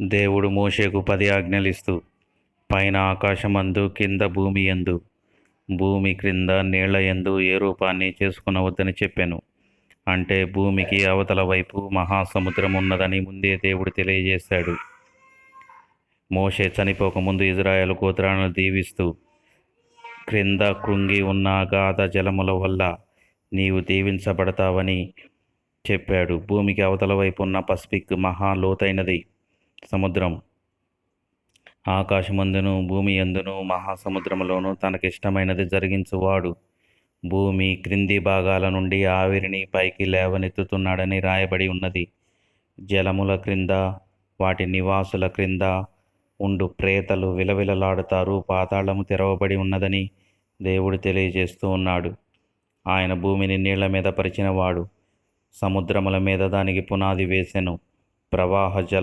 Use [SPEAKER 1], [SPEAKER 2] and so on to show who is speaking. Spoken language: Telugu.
[SPEAKER 1] దేవుడు మోషేకు పది ఆజ్ఞలిస్తూ పైన ఆకాశమందు కింద భూమి ఎందు భూమి క్రింద నీళ్ళ ఎందు ఏ రూపాన్ని చేసుకునవద్దని చెప్పాను. అంటే భూమికి అవతల వైపు మహాసముద్రం ఉన్నదని ముందే దేవుడు తెలియజేశాడు. మోషే చనిపోకముందు ఇజ్రాయెల్ గోత్రాలను దీవిస్తూ క్రింద కృంగి ఉన్న అగాధ జలముల వల్ల నీవు దీవించబడతావని చెప్పాడు. భూమికి అవతల వైపు ఉన్న పసిఫిక్ మహా లోతైనది. సముద్రం. ఆకాశమందును భూమి ఎందును మహాసముద్రములోను తనకిష్టమైనది జరిగించువాడు. భూమి క్రింది భాగాల నుండి ఆవిరిని పైకి లేవనెత్తుతున్నాడని రాయబడి ఉన్నది. జలముల క్రింద వాటి నివాసుల క్రింద ఉండు ప్రేతలు విలవిలలాడుతారు పాతాళము తెరవబడి ఉన్నదని దేవుడు తెలియజేస్తూ ఉన్నాడు. ఆయన భూమిని నీళ్ళ మీద పరిచినవాడు. సముద్రముల మీద దానికి పునాది వేసెను. ప్రవాహ జల